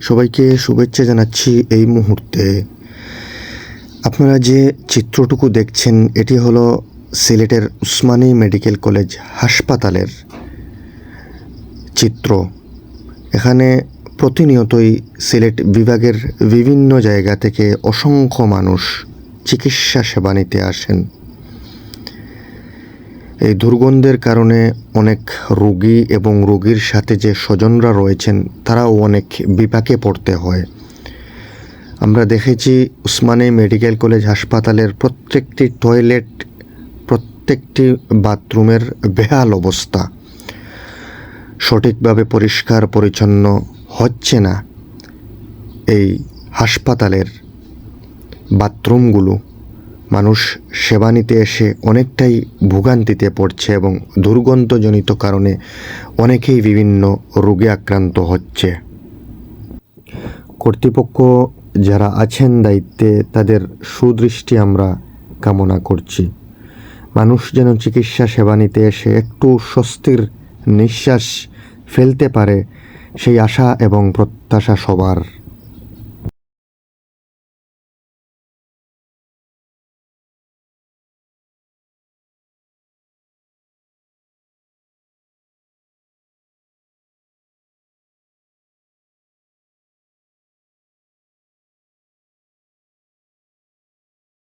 সবাইকে শুভেচ্ছা জানাচ্ছি এই মুহূর্তে। আপনারা যে চিত্রটুকু দেখছেন, এটি হলো সিলেটের উসমানী মেডিকেল কলেজ হাসপাতালের চিত্র। এখানে প্রতিনিয়তই সিলেট বিভাগের বিভিন্ন জায়গা থেকে অসংখ্য মানুষ চিকিৎসা সেবা নিতে আসেন। এই দুর্গন্ধের কারণে অনেক রোগী এবং রোগীর সাথে যে স্বজনরা রয়েছেন, তারাও অনেক বিপাকে পড়তে হয়। আমরা দেখেছি উসমানী মেডিকেল কলেজ হাসপাতালের প্রত্যেকটি টয়লেট, প্রত্যেকটি বাথরুমের বেহাল অবস্থা। সঠিকভাবে পরিষ্কার, পরিচ্ছন্ন হচ্ছে না এই হাসপাতালের বাথরুমগুলো। মানুষ সেবা নিতে এসে অনেকটাই ভোগান্তিতে পড়ছে এবং দুর্গন্ধজনিত কারণে অনেকেই বিভিন্ন রোগে আক্রান্ত হচ্ছে। কর্তৃপক্ষ যারা আছেন দায়িত্বে, তাদের সুদৃষ্টি আমরা কামনা করছি। মানুষ যেন চিকিৎসা সেবা নিতে এসে একটু স্বস্তির নিঃশ্বাস ফেলতে পারে, সেই আশা এবং প্রত্যাশা সবার।